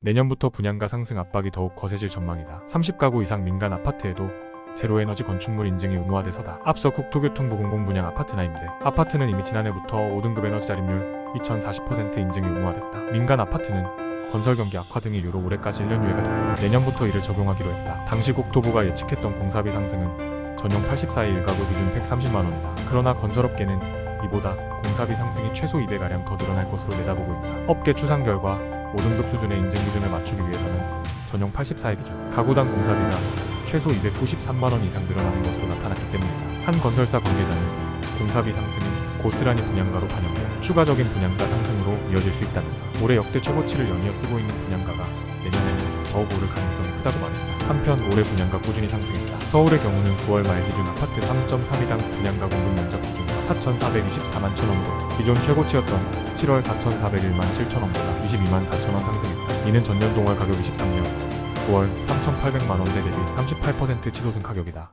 내년부터 분양가 상승 압박이 더욱 거세질 전망이다. 30가구 이상 민간 아파트에도 제로에너지 건축물 인증이 의무화돼서다. 앞서 국토교통부 공공 분양 아파트나 임대. 아파트는 이미 지난해부터 5등급 에너지 자립률 2040% 인증이 의무화됐다. 민간 아파트는 건설 경기 악화 등의 이유로 올해까지 1년 유예가 됐고 내년부터 이를 적용하기로 했다. 당시 국토부가 예측했던 공사비 상승은 전용 84의 1가구 기준 130만 원이다. 그러나 건설업계는 이보다 공사비 상승이 최소 2배가량 더 늘어날 것으로 내다보고 있다. 업계 추산 결과 5등급 수준의 인증 기준을 맞추기 위해서는 전용 84의 기준 가구당 공사비가 최소 293만 원 이상 늘어나는 것으로 나타났기 때문이다. 한 건설사 관계자는 공사비 상승은 고스란히 분양가로 반영돼 추가적인 분양가 상승으로 이어질 수 있다면서 올해 역대 최고치를 연이어 쓰고 있는 분양가가 내년에는 더욱 오를 가능성이 크다고 말했다. 한편 올해 분양가 꾸준히 상승했다. 서울의 경우는 9월 말 기준 아파트 3.3위당 분양가 공급 면적 기준가 4,424만 천원으로 기존 최고치였던 7월 4,401만 7천원보다 22만 4천원 상승했다. 이는 전년 동월 가격 23년 9월 3,800만 원대 대비 38% 치솟은 가격이다.